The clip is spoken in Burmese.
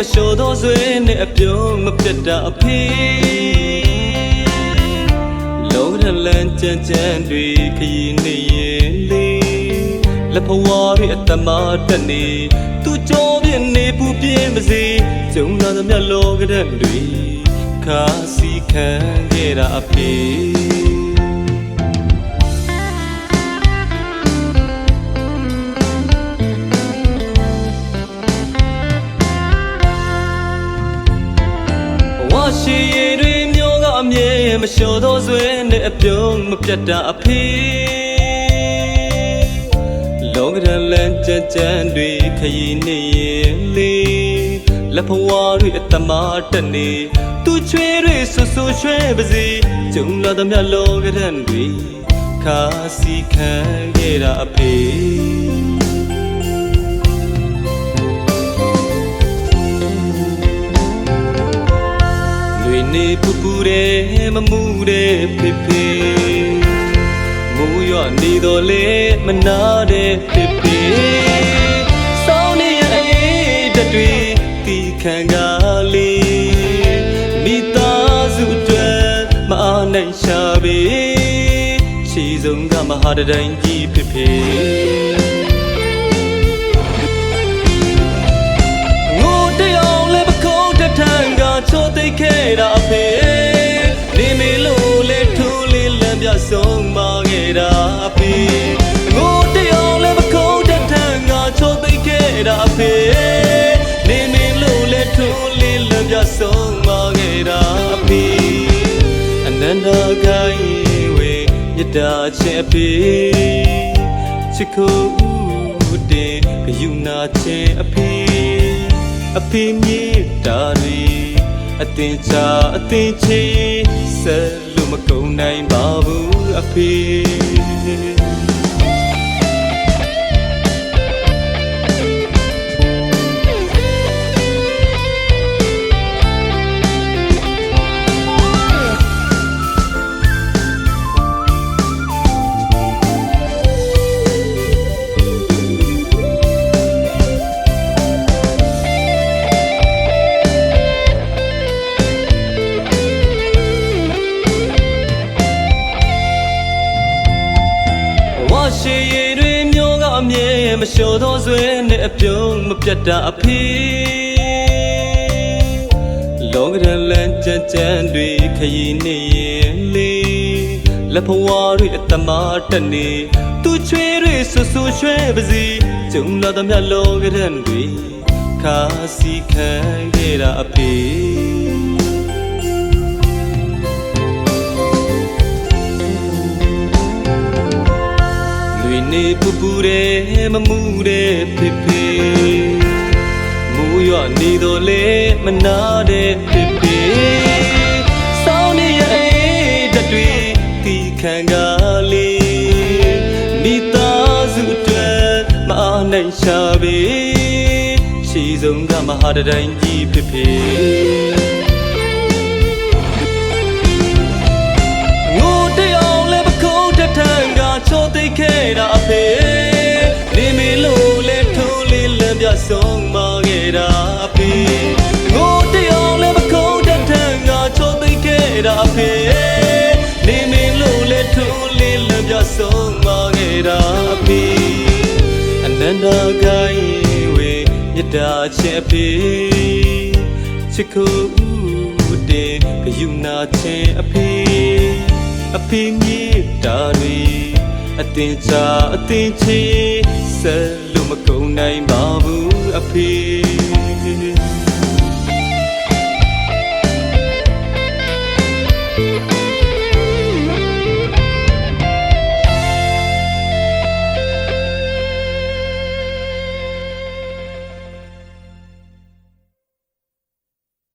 ရှိရည်တွေမျောကအမြဲမလျှော်သောဆွေနဲ့အပြုံးမပြတ်တာအဖေလုံးရလန်းကြမ်းကြမ်းတွေခရီးနေရင်လေးလက်ဖဝါးတွေအတမတက်နေသူကြောပြင်းနေပူပြင်းပါစေကျုံလာသမျှလောကတဲ့တွေခါစီခံခဲ့တာအဖေ ဝါရှိရည်တွေမျောကအမြဲမလျှော်သောဆွေနဲ့အပြုံးမပြတ်တာအဖေလောကရန်လန်းကြမ်းကြမ်းတွေခရီးနေရင်လေးလက်ဖဝါးတွေအတမတက်နေသူချွေးတွေဆူဆူရွှဲပါစေကျုံလာသမျှလောကရန်တွေခါစီခံခဲ့တာအဖေ နေပူပူတဲ့မမှုတဲ့ဖေဖေမူရနေတော့လေမနာတဲ့ဖေဖေစောင်းနေရဲ့အေးတတွေတီခံကလေးမိသားစုအတွက်မအားနိုင်ရှာပေချီဆုံးကမဟာတတိုင်းကြီးဖေဖေ နန္တကိုင်းဝေမြတ်တာချစ်အဖေချစ်ခုတဲ့ဂယုနာချစ်အဖေအဖေမြေတာတွေအတင်ချာအတင်ချေဆက်လို့မကုန်နိုင်ပါဘူးအဖေ ဝါရှိရည်တွေမျောကအမြဲမလျှော်သောဆွေနဲ့အပြုံးမပြတ်တာအဖေလောကရန်လန်းကြမ်းကြမ်းတွေခရီးနေရင်လေးလက်ဖဝါးတွေအတမတက်နေသူချွေးတွေဆူဆူရွှဲပါစီကျုံလာသမျှလောကရန်တွေခါစီခံခဲ့တာအဖေ နေပူပူတဲ့မမှုတဲ့ဖေဖေမူရနေတော့လေမနာတဲ့ဖေဖေစောင်းနေရဲ့တတွေတီခံကလေးမိသားစုအတွက်မအားနိုင်ရှာပေရှီဆုံးကမဟာတတိုင်းကြီးဖေဖေ ချိုးသိပ်ခဲ့တာအဖေနေမေလို့လဲထိုးလေးလမ်းပြဆုံးမခဲ့တာအဖေငိုတယောင်လည်းပခုံးတထန်ကချိုးသိပ်ခဲ့တာအဖေနေမေလို့လဲထိုးလေးလမ်းပြဆုံးမခဲ့တာအဖေအနန္တကိုင်းဝေမြတ်တာချစ်အဖေချစ်ခုတဲ့ဂယုနာချစ်အဖေအဖေမြေတာတွေ အတင်ချာအတင်ချေဆက်လို့မကုန်နိုင်ပါဘူးအဖေ